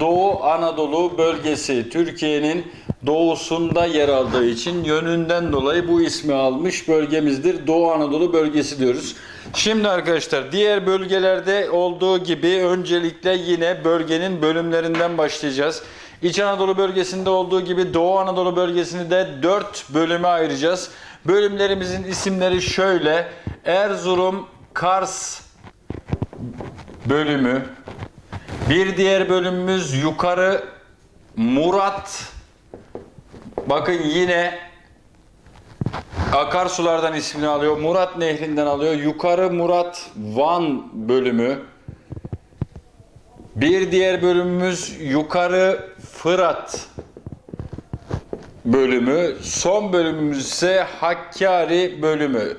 Doğu Anadolu bölgesi Türkiye'nin doğusunda yer aldığı için yönünden dolayı bu ismi almış bölgemizdir. Doğu Anadolu bölgesi diyoruz. Şimdi arkadaşlar diğer bölgelerde olduğu gibi öncelikle yine bölgenin bölümlerinden başlayacağız. İç Anadolu bölgesinde olduğu gibi Doğu Anadolu bölgesini de 4 bölüme ayıracağız. Bölümlerimizin isimleri şöyle. Erzurum, Kars bölümü. Bir diğer bölümümüz yukarı Murat. Bakın yine akarsulardan ismini alıyor. Murat Nehri'nden alıyor. Yukarı Murat Van bölümü. Bir diğer bölümümüz yukarı Fırat bölümü. Son bölümümüz ise Hakkari bölümü.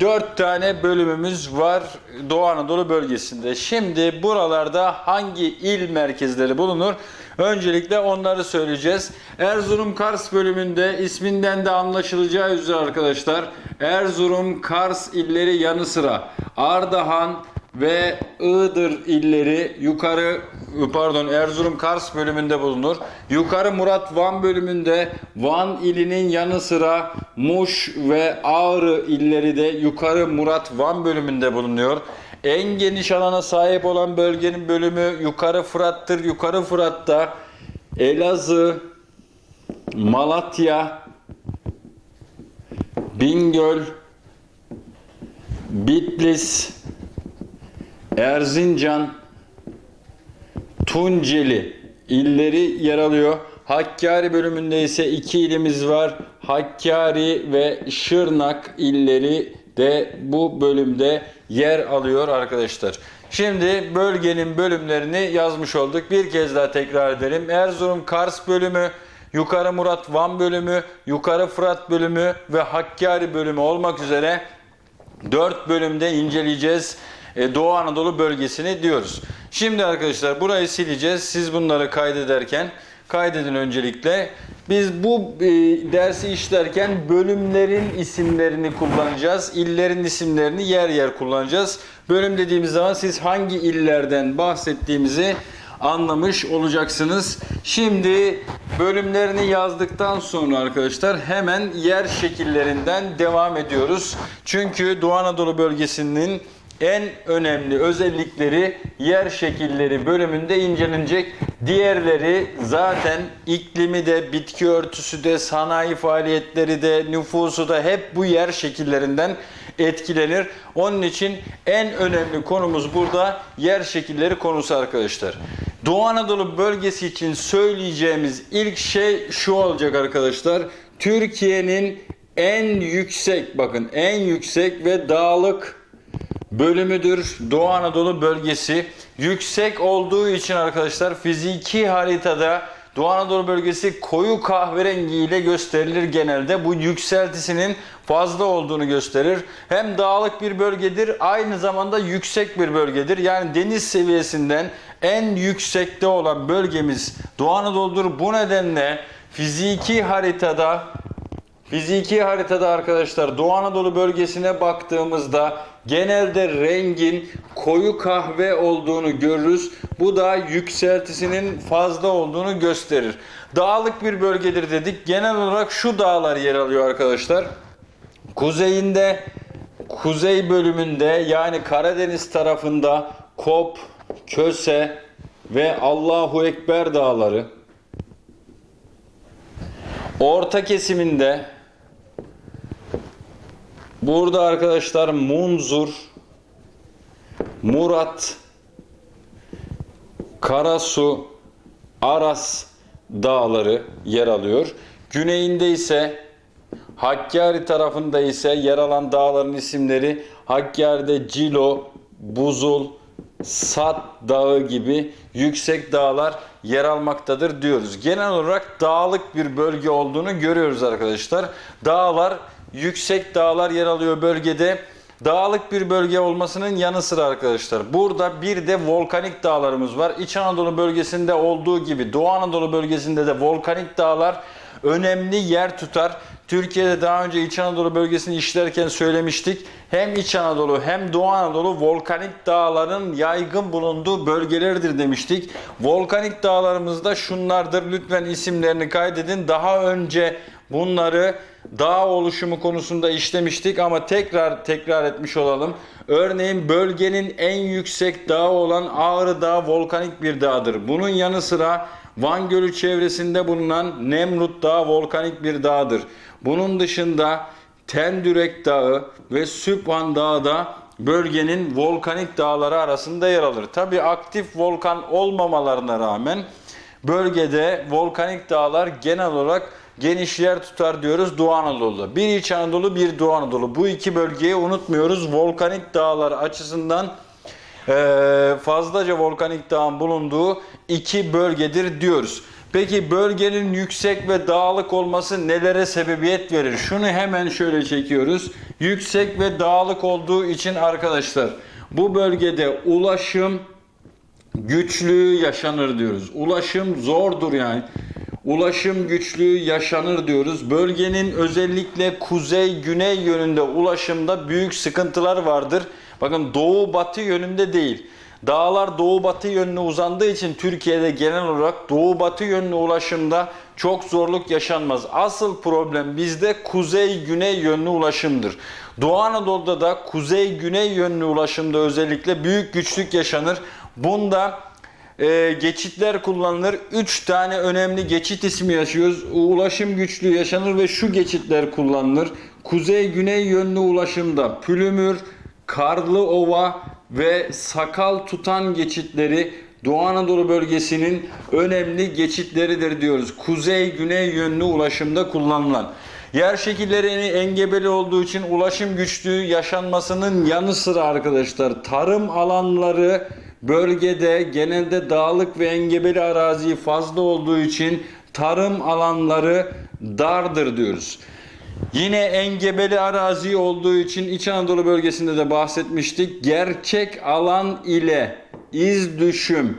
Dört tane bölümümüz var Doğu Anadolu bölgesinde. Şimdi buralarda hangi il merkezleri bulunur? Öncelikle onları söyleyeceğiz. Erzurum Kars bölümünde isminden de anlaşılacağı üzere arkadaşlar Erzurum Kars illeri yanı sıra Ardahan ve Iğdır illeri yukarı pardon Erzurum Kars bölümünde bulunur. Yukarı Murat Van bölümünde Van ilinin yanı sıra Muş ve Ağrı illeri de yukarı Murat Van bölümünde bulunuyor. En geniş alana sahip olan bölgenin bölümü yukarı Fırat'tır. Yukarı Fırat'ta Elazığ, Malatya, Bingöl, Bitlis, Erzincan, Tunceli illeri yer alıyor. Hakkari bölümünde ise iki ilimiz var. Hakkari ve Şırnak illeri de bu bölümde yer alıyor arkadaşlar. Şimdi bölgenin bölümlerini yazmış olduk. Bir kez daha tekrar edelim. Erzurum Kars bölümü, Yukarı Murat Van bölümü, Yukarı Fırat bölümü ve Hakkari bölümü olmak üzere 4 bölümde inceleyeceğiz. E, Doğu Anadolu bölgesini diyoruz. Şimdi arkadaşlar burayı sileceğiz. Siz bunları kaydederken kaydedin öncelikle. Biz bu e, dersi işlerken bölümlerin isimlerini kullanacağız. İllerin isimlerini yer yer kullanacağız. Bölüm dediğimiz zaman siz hangi illerden bahsettiğimizi anlamış olacaksınız. Şimdi bölümlerini yazdıktan sonra arkadaşlar hemen yer şekillerinden devam ediyoruz. Çünkü Doğu Anadolu bölgesinin en önemli özellikleri yer şekilleri bölümünde incelenecek. Diğerleri zaten iklimi de, bitki örtüsü de, sanayi faaliyetleri de, nüfusu da hep bu yer şekillerinden etkilenir. Onun için en önemli konumuz burada yer şekilleri konusu arkadaşlar. Doğu Anadolu bölgesi için söyleyeceğimiz ilk şey şu olacak arkadaşlar. Türkiye'nin en yüksek bakın en yüksek ve dağlık bölümüdür Doğu Anadolu bölgesi. Yüksek olduğu için arkadaşlar fiziki haritada Doğu Anadolu bölgesi koyu kahverengi ile gösterilir genelde. Bu yükseltisinin fazla olduğunu gösterir. Hem dağlık bir bölgedir, aynı zamanda yüksek bir bölgedir. Yani deniz seviyesinden en yüksekte olan bölgemiz Doğu Anadolu'dur. Bu nedenle fiziki haritada Fiziki haritada arkadaşlar Doğu Anadolu bölgesine baktığımızda genelde rengin koyu kahve olduğunu görürüz. Bu da yükseltisinin fazla olduğunu gösterir. Dağlık bir bölgedir dedik. Genel olarak şu dağlar yer alıyor arkadaşlar. Kuzeyinde, kuzey bölümünde yani Karadeniz tarafında Kop, Köse ve Allahu Ekber dağları. Orta kesiminde burada arkadaşlar Munzur, Murat, Karasu, Aras dağları yer alıyor. Güneyinde ise Hakkari tarafında ise yer alan dağların isimleri Hakkari'de Cilo, Buzul, Sat Dağı gibi yüksek dağlar yer almaktadır diyoruz. Genel olarak dağlık bir bölge olduğunu görüyoruz arkadaşlar. Dağlar, yüksek dağlar yer alıyor bölgede. Dağlık bir bölge olmasının yanı sıra arkadaşlar burada bir de volkanik dağlarımız var. İç Anadolu bölgesinde olduğu gibi Doğu Anadolu bölgesinde de volkanik dağlar önemli yer tutar. Türkiye'de daha önce İç Anadolu bölgesini işlerken söylemiştik. Hem İç Anadolu hem Doğu Anadolu volkanik dağların yaygın bulunduğu bölgelerdir demiştik. Volkanik dağlarımızda şunlardır. Lütfen isimlerini kaydedin. Daha önce bunları dağ oluşumu konusunda işlemiştik ama tekrar tekrar etmiş olalım. Örneğin bölgenin en yüksek dağı olan Ağrı Dağı volkanik bir dağdır. Bunun yanı sıra Van Gölü çevresinde bulunan Nemrut Dağı volkanik bir dağdır. Bunun dışında Tendürek Dağı ve Sübhan Dağı da bölgenin volkanik dağları arasında yer alır. Tabi aktif volkan olmamalarına rağmen bölgede volkanik dağlar genel olarak geniş yer tutar diyoruz Doğu Anadolu'da. Bir İç Anadolu, bir Doğu Anadolu. Bu iki bölgeyi unutmuyoruz. Volkanik dağlar açısından eee, fazlaca volkanik dağın bulunduğu iki bölgedir diyoruz. Peki bölgenin yüksek ve dağlık olması nelere sebebiyet verir? Şunu hemen şöyle çekiyoruz. Yüksek ve dağlık olduğu için arkadaşlar bu bölgede ulaşım güçlüğü yaşanır diyoruz. Ulaşım zordur yani. Ulaşım güçlüğü yaşanır diyoruz. Bölgenin özellikle kuzey güney yönünde ulaşımda büyük sıkıntılar vardır. Bakın doğu batı yönünde değil. Dağlar doğu batı yönüne uzandığı için Türkiye'de genel olarak doğu batı yönlü ulaşımda çok zorluk yaşanmaz. Asıl problem bizde kuzey güney yönlü ulaşımdır. Doğu Anadolu'da da kuzey güney yönlü ulaşımda özellikle büyük güçlük yaşanır. Bunda e, geçitler kullanılır. 3 tane önemli geçit ismi yaşıyoruz. Ulaşım güçlüğü yaşanır ve şu geçitler kullanılır. Kuzey güney yönlü ulaşımda Pülümür, Karlıova ve Sakal Tutan geçitleri Doğu Anadolu bölgesinin önemli geçitleridir diyoruz. Kuzey güney yönlü ulaşımda kullanılan. Yer şekilleri engebeli olduğu için ulaşım güçlüğü yaşanmasının yanı sıra arkadaşlar tarım alanları bölgede genelde dağlık ve engebeli arazi fazla olduğu için tarım alanları dardır diyoruz. Yine engebeli arazi olduğu için İç Anadolu bölgesinde de bahsetmiştik. Gerçek alan ile iz düşüm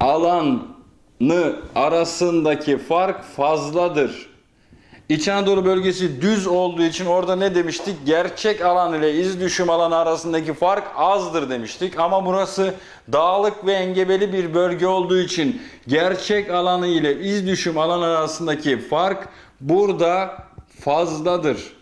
alanı arasındaki fark fazladır. İç Anadolu bölgesi düz olduğu için orada ne demiştik? Gerçek alan ile iz düşüm alanı arasındaki fark azdır demiştik. Ama burası dağlık ve engebeli bir bölge olduğu için gerçek alanı ile iz düşüm alanı arasındaki fark burada fazladır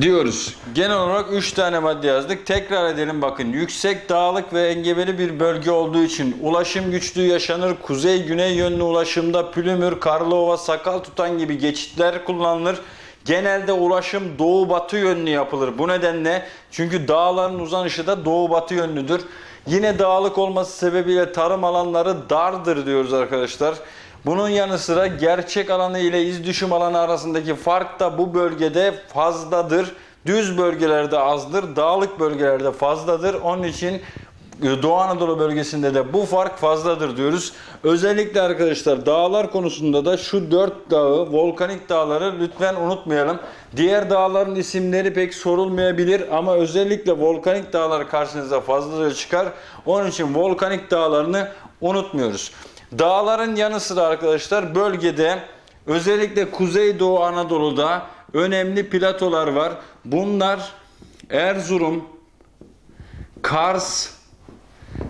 diyoruz. Genel olarak 3 tane madde yazdık. Tekrar edelim bakın. Yüksek dağlık ve engebeli bir bölge olduğu için ulaşım güçlüğü yaşanır. Kuzey güney yönlü ulaşımda Pülümür, Karlova, Sakal Tutan gibi geçitler kullanılır. Genelde ulaşım doğu batı yönlü yapılır. Bu nedenle çünkü dağların uzanışı da doğu batı yönlüdür. Yine dağlık olması sebebiyle tarım alanları dardır diyoruz arkadaşlar. Bunun yanı sıra gerçek alanı ile iz düşüm alanı arasındaki fark da bu bölgede fazladır. Düz bölgelerde azdır, dağlık bölgelerde fazladır. Onun için e, Doğu Anadolu bölgesinde de bu fark fazladır diyoruz. Özellikle arkadaşlar dağlar konusunda da şu dört dağı, volkanik dağları lütfen unutmayalım. Diğer dağların isimleri pek sorulmayabilir ama özellikle volkanik dağlar karşınıza fazlaca çıkar. Onun için volkanik dağlarını unutmuyoruz. Dağların yanı sıra arkadaşlar bölgede özellikle Kuzeydoğu Anadolu'da önemli platolar var. Bunlar Erzurum, Kars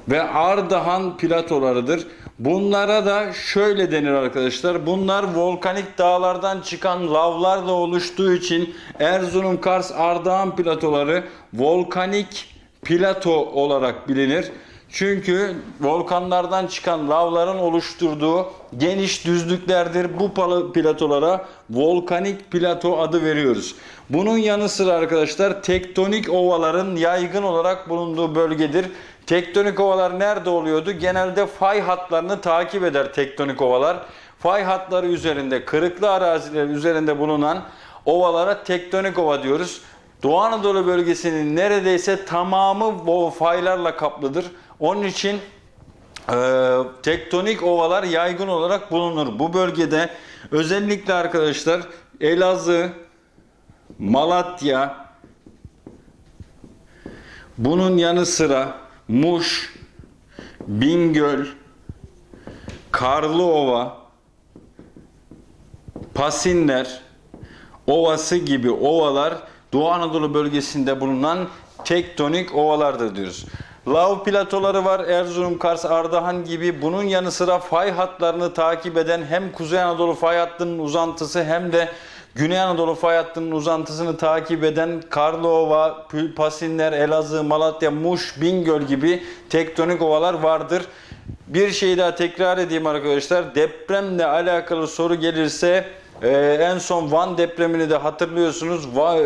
ve Ardahan platolarıdır. Bunlara da şöyle denir arkadaşlar. Bunlar volkanik dağlardan çıkan lavlarla oluştuğu için Erzurum, Kars, Ardahan platoları volkanik plato olarak bilinir. Çünkü volkanlardan çıkan lavların oluşturduğu geniş düzlüklerdir. Bu platolara volkanik plato adı veriyoruz. Bunun yanı sıra arkadaşlar tektonik ovaların yaygın olarak bulunduğu bölgedir. Tektonik ovalar nerede oluyordu? Genelde fay hatlarını takip eder tektonik ovalar. Fay hatları üzerinde, kırıklı araziler üzerinde bulunan ovalara tektonik ova diyoruz. Doğu Anadolu bölgesinin neredeyse tamamı bu faylarla kaplıdır. Onun için e, tektonik ovalar yaygın olarak bulunur. Bu bölgede özellikle arkadaşlar Elazığ, Malatya, bunun yanı sıra Muş, Bingöl, Karlıova, Pasinler Ovası gibi ovalar Doğu Anadolu bölgesinde bulunan tektonik ovalardır diyoruz. Lav platoları var Erzurum, Kars, Ardahan gibi. Bunun yanı sıra fay hatlarını takip eden hem Kuzey Anadolu fay hattının uzantısı hem de Güney Anadolu fay hattının uzantısını takip eden Karlıova, Pül- Pasinler, Elazığ, Malatya, Muş, Bingöl gibi tektonik ovalar vardır. Bir şey daha tekrar edeyim arkadaşlar. Depremle alakalı soru gelirse ee, en son Van depremini de hatırlıyorsunuz. Va-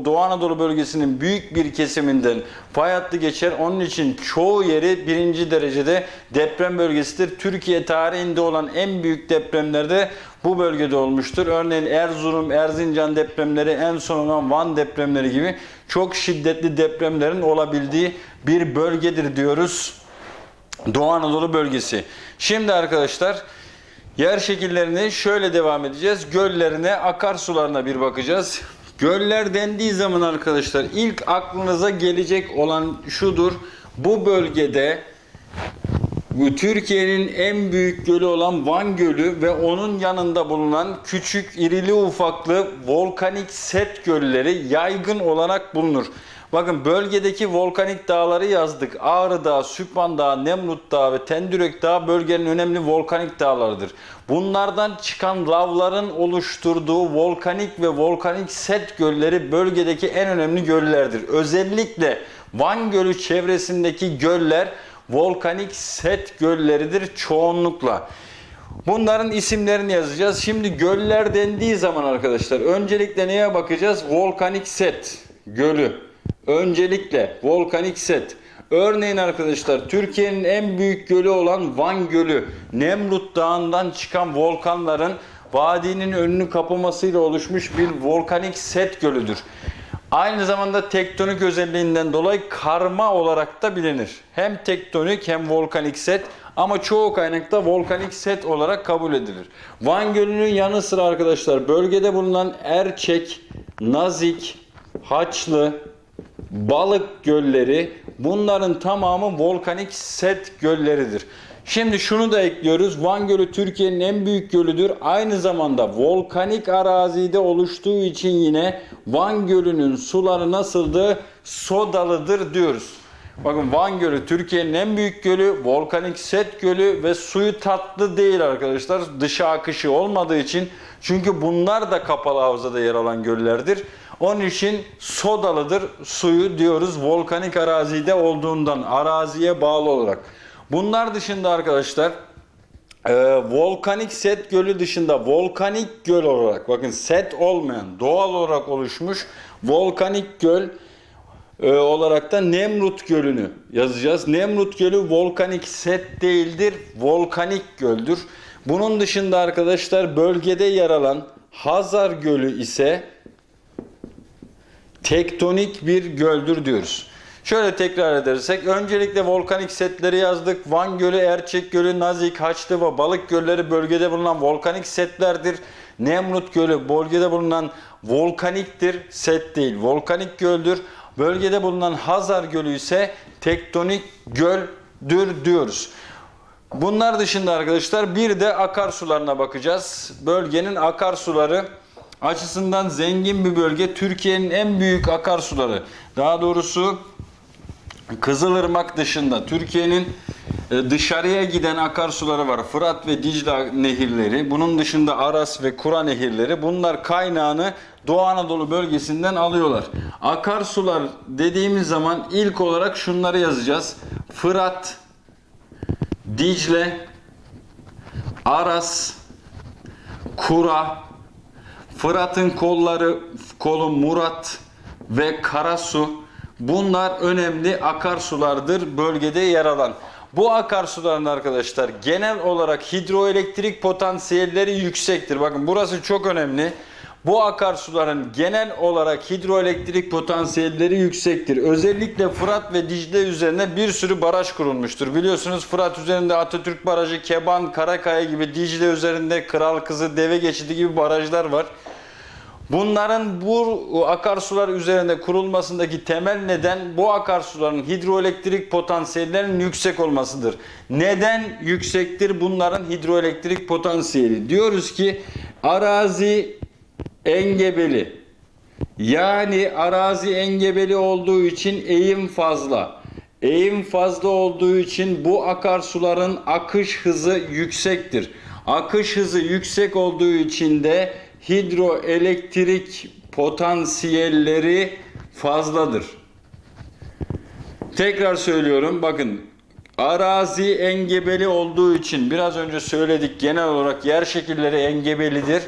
e, Doğu Anadolu bölgesinin büyük bir kesiminden fay hattı geçer. Onun için çoğu yeri birinci derecede deprem bölgesidir. Türkiye tarihinde olan en büyük depremlerde bu bölgede olmuştur. Örneğin Erzurum, Erzincan depremleri, en son olan Van depremleri gibi çok şiddetli depremlerin olabildiği bir bölgedir diyoruz. Doğu Anadolu bölgesi. Şimdi arkadaşlar yer şekillerini şöyle devam edeceğiz. Göllerine, akarsularına bir bakacağız. Göller dendiği zaman arkadaşlar ilk aklınıza gelecek olan şudur. Bu bölgede Türkiye'nin en büyük gölü olan Van Gölü ve onun yanında bulunan küçük, irili ufaklı volkanik set gölleri yaygın olarak bulunur. Bakın bölgedeki volkanik dağları yazdık. Ağrı Dağı, Süphan Dağı, Nemrut Dağı ve Tendürek Dağı bölgenin önemli volkanik dağlarıdır. Bunlardan çıkan lavların oluşturduğu volkanik ve volkanik set gölleri bölgedeki en önemli göllerdir. Özellikle Van Gölü çevresindeki göller volkanik set gölleridir çoğunlukla. Bunların isimlerini yazacağız. Şimdi göller dendiği zaman arkadaşlar öncelikle neye bakacağız? Volkanik set gölü. Öncelikle volkanik set. Örneğin arkadaşlar Türkiye'nin en büyük gölü olan Van Gölü, Nemrut Dağı'ndan çıkan volkanların vadinin önünü kapamasıyla oluşmuş bir volkanik set gölüdür. Aynı zamanda tektonik özelliğinden dolayı karma olarak da bilinir. Hem tektonik hem volkanik set ama çoğu kaynakta volkanik set olarak kabul edilir. Van Gölü'nün yanı sıra arkadaşlar bölgede bulunan Erçek, Nazik, Haçlı, Balık gölleri bunların tamamı volkanik set gölleridir. Şimdi şunu da ekliyoruz. Van Gölü Türkiye'nin en büyük gölüdür. Aynı zamanda volkanik arazide oluştuğu için yine Van Gölü'nün suları nasıldı? Sodalıdır diyoruz. Bakın Van Gölü Türkiye'nin en büyük gölü, volkanik set gölü ve suyu tatlı değil arkadaşlar. Dışa akışı olmadığı için. Çünkü bunlar da kapalı havzada yer alan göllerdir. Onun için sodalıdır suyu diyoruz volkanik arazide olduğundan araziye bağlı olarak. Bunlar dışında arkadaşlar e, volkanik set gölü dışında volkanik göl olarak bakın set olmayan doğal olarak oluşmuş volkanik göl e, olarak da Nemrut Gölü'nü yazacağız. Nemrut Gölü volkanik set değildir, volkanik göldür. Bunun dışında arkadaşlar bölgede yer alan Hazar Gölü ise tektonik bir göldür diyoruz. Şöyle tekrar edersek öncelikle volkanik setleri yazdık. Van Gölü, Erçek Gölü, Nazik, Haçlı ve Balık Gölleri bölgede bulunan volkanik setlerdir. Nemrut Gölü bölgede bulunan volkaniktir, set değil, volkanik göldür. Bölgede bulunan Hazar Gölü ise tektonik göldür diyoruz. Bunlar dışında arkadaşlar bir de akarsularına bakacağız. Bölgenin akarsuları açısından zengin bir bölge. Türkiye'nin en büyük akarsuları. Daha doğrusu Kızılırmak dışında Türkiye'nin e, dışarıya giden akarsuları var. Fırat ve Dicle nehirleri. Bunun dışında Aras ve Kura nehirleri. Bunlar kaynağını Doğu Anadolu bölgesinden alıyorlar. Akarsular dediğimiz zaman ilk olarak şunları yazacağız. Fırat, Dicle, Aras, Kura, Fırat'ın kolları, kolu Murat ve Karasu bunlar önemli akarsulardır bölgede yer alan. Bu akarsuların arkadaşlar genel olarak hidroelektrik potansiyelleri yüksektir. Bakın burası çok önemli. Bu akarsuların genel olarak hidroelektrik potansiyelleri yüksektir. Özellikle Fırat ve Dicle üzerine bir sürü baraj kurulmuştur. Biliyorsunuz Fırat üzerinde Atatürk Barajı, Keban, Karakaya gibi Dicle üzerinde Kral Kızı, Deve Geçidi gibi barajlar var. Bunların bu akarsular üzerinde kurulmasındaki temel neden bu akarsuların hidroelektrik potansiyellerinin yüksek olmasıdır. Neden yüksektir bunların hidroelektrik potansiyeli? Diyoruz ki Arazi engebeli. Yani arazi engebeli olduğu için eğim fazla. Eğim fazla olduğu için bu akarsuların akış hızı yüksektir. Akış hızı yüksek olduğu için de hidroelektrik potansiyelleri fazladır. Tekrar söylüyorum bakın arazi engebeli olduğu için biraz önce söyledik genel olarak yer şekilleri engebelidir.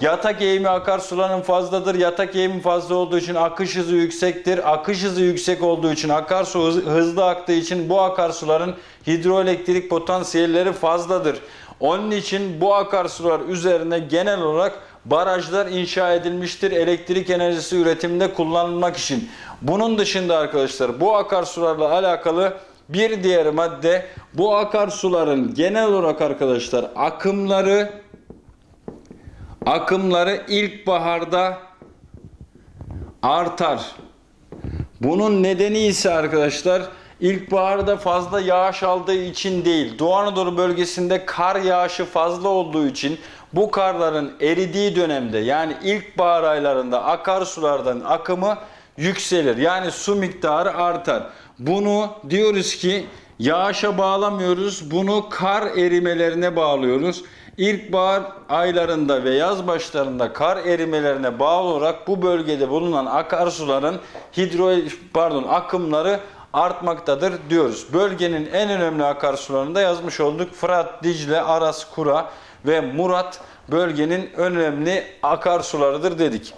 Yatak eğimi akarsuların fazladır. Yatak eğimi fazla olduğu için akış hızı yüksektir. Akış hızı yüksek olduğu için akarsu hız- hızlı aktığı için bu akarsuların hidroelektrik potansiyelleri fazladır. Onun için bu akarsular üzerine genel olarak barajlar inşa edilmiştir elektrik enerjisi üretiminde kullanılmak için. Bunun dışında arkadaşlar bu akarsularla alakalı bir diğer madde bu akarsuların genel olarak arkadaşlar akımları akımları ilkbaharda artar. Bunun nedeni ise arkadaşlar ilkbaharda fazla yağış aldığı için değil. Doğu Anadolu bölgesinde kar yağışı fazla olduğu için bu karların eridiği dönemde yani ilkbahar aylarında akarsulardan akımı yükselir. Yani su miktarı artar. Bunu diyoruz ki yağışa bağlamıyoruz. Bunu kar erimelerine bağlıyoruz. İlkbahar aylarında ve yaz başlarında kar erimelerine bağlı olarak bu bölgede bulunan akarsuların hidro pardon akımları artmaktadır diyoruz. Bölgenin en önemli akarsularını da yazmış olduk. Fırat, Dicle, Aras, Kura ve Murat bölgenin önemli akarsularıdır dedik.